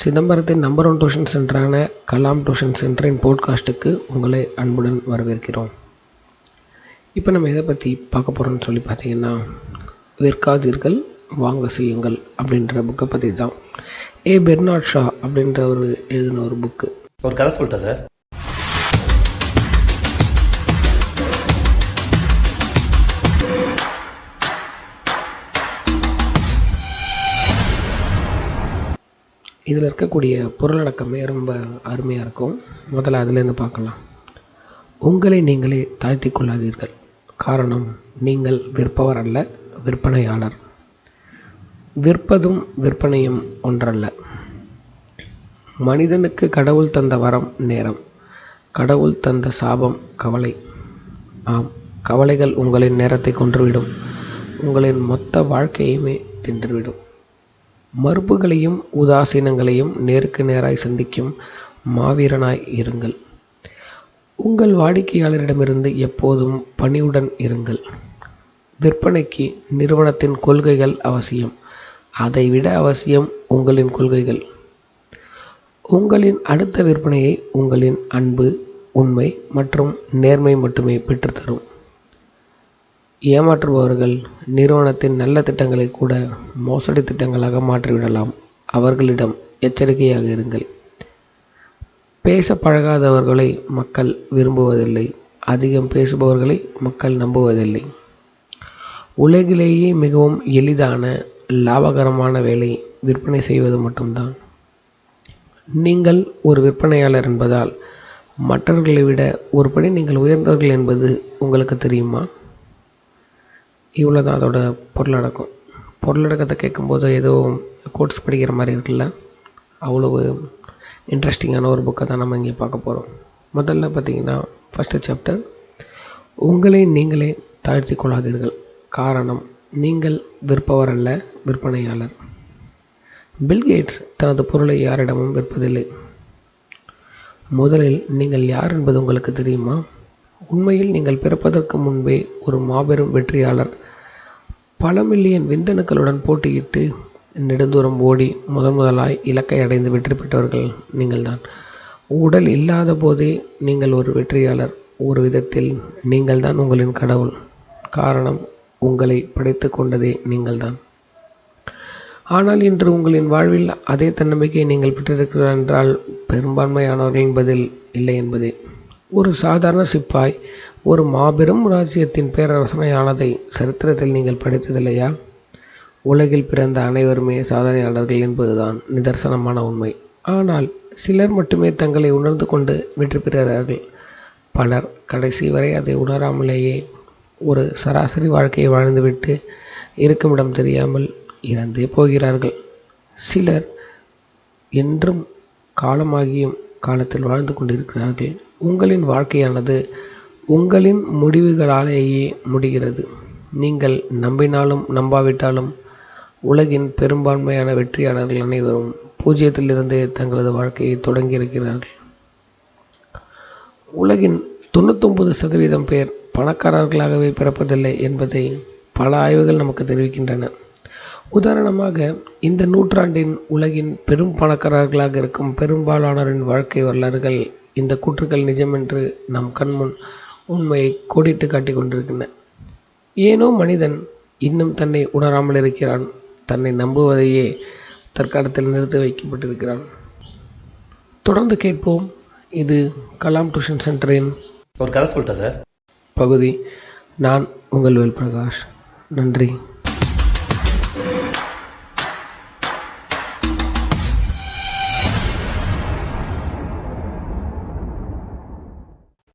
சிதம்பரத்தின் number one tuition சென்டரான Kalam tuition சென்டரின் போட்காஸ்ட்டுக்கு உங்களை அன்புடன் வரவேற்கிறோம். இப்போ நம்ம எதை பற்றி பார்க்க போகிறோம்னு சொல்லி பார்த்தீங்கன்னா விற்காதீர்கள் வாங்க செய்யுங்கள் அப்படின்ற புக்கை பற்றி தான் ஏ பெர்னாட் ஷா அப்படின்ற ஒரு எழுதின ஒரு புக்கு ஒரு கதை சொல்லிட்டா சார். இதில் இருக்கக்கூடிய பொருளடக்கமே ரொம்ப அருமையாக இருக்கும். முதல்ல அதுலேருந்து பார்க்கலாம். உங்களை நீங்களே தாழ்த்தி கொள்ளாதீர்கள். காரணம் நீங்கள் விற்பவர் அல்ல விற்பனையாளர். விற்பதும் விற்பனையும் ஒன்றல்ல. மனிதனுக்கு கடவுள் தந்த வரம் நேரம். கடவுள் தந்த சாபம் கவலை. ஆம் கவலைகள் உங்களின் நேரத்தை கொன்றுவிடும். உங்களின் மொத்த வாழ்க்கையுமே தின்றுவிடும். மறுப்புகளையும் உதாசீனங்களையும் நேருக்கு நேராய் சந்திக்கும் மாவீரனாய் இருங்கள். உங்கள் வாடிக்கையாளரிடமிருந்து எப்போதும் பணிவுடன் இருங்கள். விற்பனைக்கு நிறுவனத்தின் கொள்கைகள் அவசியம். அதைவிட அவசியம் உங்களின் கொள்கைகள். உங்களின் அடுத்த விற்பனையை உங்களின் அன்பு உண்மை மற்றும் நேர்மை மட்டுமே பெற்றுத்தரும். ஏமாற்றுபவர்கள் நிறுவனத்தின் நல்ல திட்டங்களை கூட மோசடி திட்டங்களாக மாற்றிவிடலாம். அவர்களிடம் எச்சரிக்கையாக இருங்கள். பேச பழகாதவர்களை மக்கள் விரும்புவதில்லை. அதிகம் பேசுபவர்களை மக்கள் நம்புவதில்லை. உலகிலேயே மிகவும் எளிதான லாபகரமான வேலை விற்பனை செய்வது மட்டும்தான். நீங்கள் ஒரு விற்பனையாளர் என்பதால் மற்றவர்களை விட ஒருபடி நீங்கள் உயர்ந்தவர்கள் என்பது உங்களுக்கு தெரியுமா? இவ்வளோ தான் அதோட பொருளடக்கம். பொருளடக்கத்தை கேட்கும்போது ஏதோ கோட்ஸ் படிக்கிற மாதிரி இருக்குல்ல? அவ்வளவு இன்ட்ரெஸ்டிங்கான ஒரு புக்கை தான் நம்ம இங்கே பார்க்க போகிறோம் முதல்ல பார்த்தீங்கன்னா ஃபஸ்ட்டு சாப்டர் உங்களை நீங்களே தாழ்த்தி கொள்ளாதீர்கள். காரணம் நீங்கள் விற்பவர் அல்ல விற்பனையாளர். பில்கேட்ஸ் தனது பொருளை யாரிடமும் விற்பதில்லை. முதலில் நீங்கள் யார் என்பது உங்களுக்கு தெரியுமா? உண்மையில் நீங்கள் பிறப்பதற்கு முன்பே ஒரு மாபெரும் வெற்றியாளர் பல மில்லியன் விந்தணுக்களுடன் போட்டியிட்டு நெடுந்தூரம் ஓடி முதன் முதலாய் இலக்கை அடைந்து வெற்றி பெற்றவர்கள் நீங்கள்தான். உடல் இல்லாத போதே நீங்கள் ஒரு வெற்றியாளர். ஒரு விதத்தில் நீங்கள்தான் உங்களின் கடவுள். காரணம் உங்களை படைத்து கொண்டதே நீங்கள்தான். ஆனால் இன்று உங்களின் வாழ்வில் அதே தன்னம்பிக்கையை நீங்கள் பெற்றிருக்கிறார் என்றால் பெரும்பான்மையானவர்களின் பதில் இல்லை என்பதே. ஒரு சாதாரண சிப்பாய் ஒரு மாபெரும் ராஜ்யத்தின் பேரரசனையானதை சரித்திரத்தில் நீங்கள் படித்ததில்லையா? உலகில் பிறந்த அனைவருமே சாதனையாளர்கள் என்பதுதான் நிதர்சனமான உண்மை. ஆனால் சிலர் மட்டுமே தங்களை உணர்ந்து கொண்டு வெற்றி பெறுகிறார்கள். பலர் கடைசி வரை அதை உணராமலேயே ஒரு சராசரி வாழ்க்கையை வாழ்ந்துவிட்டு இருக்குமிடம் தெரியாமல் இறந்தே போகிறார்கள். சிலர் என்றும் காலமாகியும் காலத்தில் வாழ்ந்து கொண்டிருக்கிறார்கள். உங்களின் வாழ்க்கையானது உங்களின் முடிவுகளாலேயே முடிகிறது. நீங்கள் நம்பினாலும் நம்பாவிட்டாலும் உலகின் பெரும்பான்மையான வெற்றியாளர்கள் அனைவரும் பூஜ்ஜியத்திலிருந்தே தங்களது வாழ்க்கையை தொடங்கியிருக்கிறார்கள். உலகின் தொண்ணூத்தொம்பது சதவீதம் பேர் பணக்காரர்களாகவே பிறப்பதில்லை என்பதை பல ஆய்வுகள் நமக்கு தெரிவிக்கின்றன. உதாரணமாக இந்த நூற்றாண்டின் உலகின் பெரும் பணக்காரர்களாக இருக்கும் பெரும்பாலானோரின் வாழ்க்கை வரலாறுகள் இந்த கூற்றுக்கள் நிஜமென்று நம் கண்முன் உண்மையை கோடிட்டு காட்டிக் கொண்டிருக்கின்றன. ஏனோ மனிதன் இன்னும் தன்னை உணராமல் இருக்கிறான். தன்னை நம்புவதையே தற்காலத்தில் நிறுத்தி வைக்கப்பட்டிருக்கிறான். தொடர்ந்து கேட்போம். இது கலாம் டியூஷன் சென்டரின் ஒரு கதை சொல்லிட்டா சார். பகுதி. நான் உங்கள் வேல் பிரகாஷ் நன்றி.